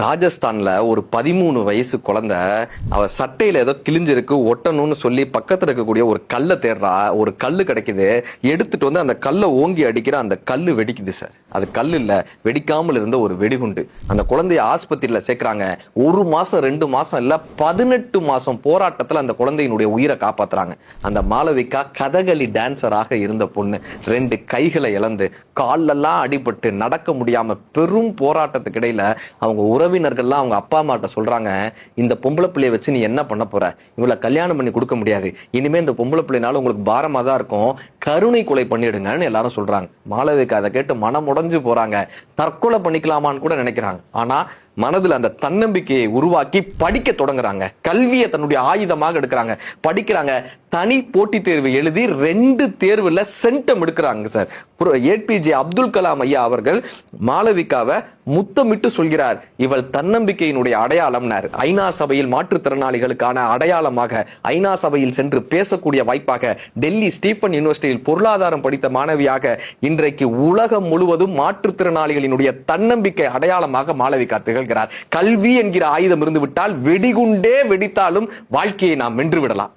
ராஜஸ்தான்ல ஒரு பதிமூணு வயசு குழந்தை அவ சட்டையில ஏதோ கிழிஞ்சிருக்கு ஒட்டணும்னு சொல்லி பக்கத்துல இருக்கக்கூடிய ஒரு கல்லை தேடுறா ஒரு கல்லு கிடைக்குது எடுத்துட்டு வந்து அந்த கல்லை ஓங்கி அடிக்கிற அந்த கல்லு வெடிக்குது சார். அது கல் இல்ல வெடிக்காமல் இருந்த ஒரு வெடிகுண்டு. அந்த குழந்தைய ஆஸ்பத்திரியில சேர்க்கிறாங்க. ஒரு மாசம் ரெண்டு மாசம் இல்ல பதினெட்டு மாசம் போராட்டத்துல அந்த குழந்தையினுடைய உயிரை காப்பாத்துறாங்க. அந்த மாளவிகா கதகளி டான்சராக இருந்த பொண்ணு ரெண்டு கைகளை இழந்து கால்லெல்லாம் அடிபட்டு நடக்க முடியாம பெரும் போராட்டத்துக்கு இடையில அவங்க உறவினர்கள்லாம் அவங்க அப்பா அம்மாட்ட சொல்றாங்க இந்த பொம்பளை பிள்ளைய வச்சு நீ என்ன பண்ண போற? இவளை கல்யாணம் பண்ணி கொடுக்க முடியாது. இனிமே இந்த பொம்பளை பிள்ளைனால உங்களுக்கு பாரமா தான் இருக்கும். கருணை கொலை பண்ணிடுங்கன்னு எல்லாரும் சொல்றாங்க. மாலவிக்கு அதை கேட்டு மனம் உடைஞ்சு போறாங்க. தற்கொலை பண்ணிக்கலாமான்னு கூட நினைக்கிறாங்க. ஆனா மனதுல அந்த தன்னம்பிக்கையை உருவாக்கி படிக்க தொடங்குறாங்க. கல்வியை தன்னுடைய ஆயுதமாக எடுக்கிறாங்க. படிக்கிறாங்க. தனி போட்டித் தேர்வு எழுதி ரெண்டு தேர்வுல சென்டம் எடுக்கிறாங்க சார். ஏபிஜே அப்துல் கலாம் ஐயா அவர்கள் மாளவிகாவை முத்தமிட்டு சொல்கிறார். இவள் தன்னம்பிக்கையினுடைய அடையாளம்னார். ஐநா சபையில் மாற்றுத்திறனாளிகளுக்கான அடையாளமாக ஐநா சபையில் சென்று பேசக்கூடிய வாய்ப்பாக டெல்லி ஸ்டீஃபன் யூனிவர்சிட்டியில் பொருளாதாரம் படித்த மாணவியாக இன்றைக்கு உலகம் முழுவதும் மாற்றுத்திறனாளிகளினுடைய தன்னம்பிக்கை அடையாளமாக மாளவிகா திகழ்கிறார். கல்வி என்கிற ஆயுதம் இருந்துவிட்டால் வெடிகுண்டே வெடித்தாலும் வாழ்க்கையை நாம் வென்று விடலாம்.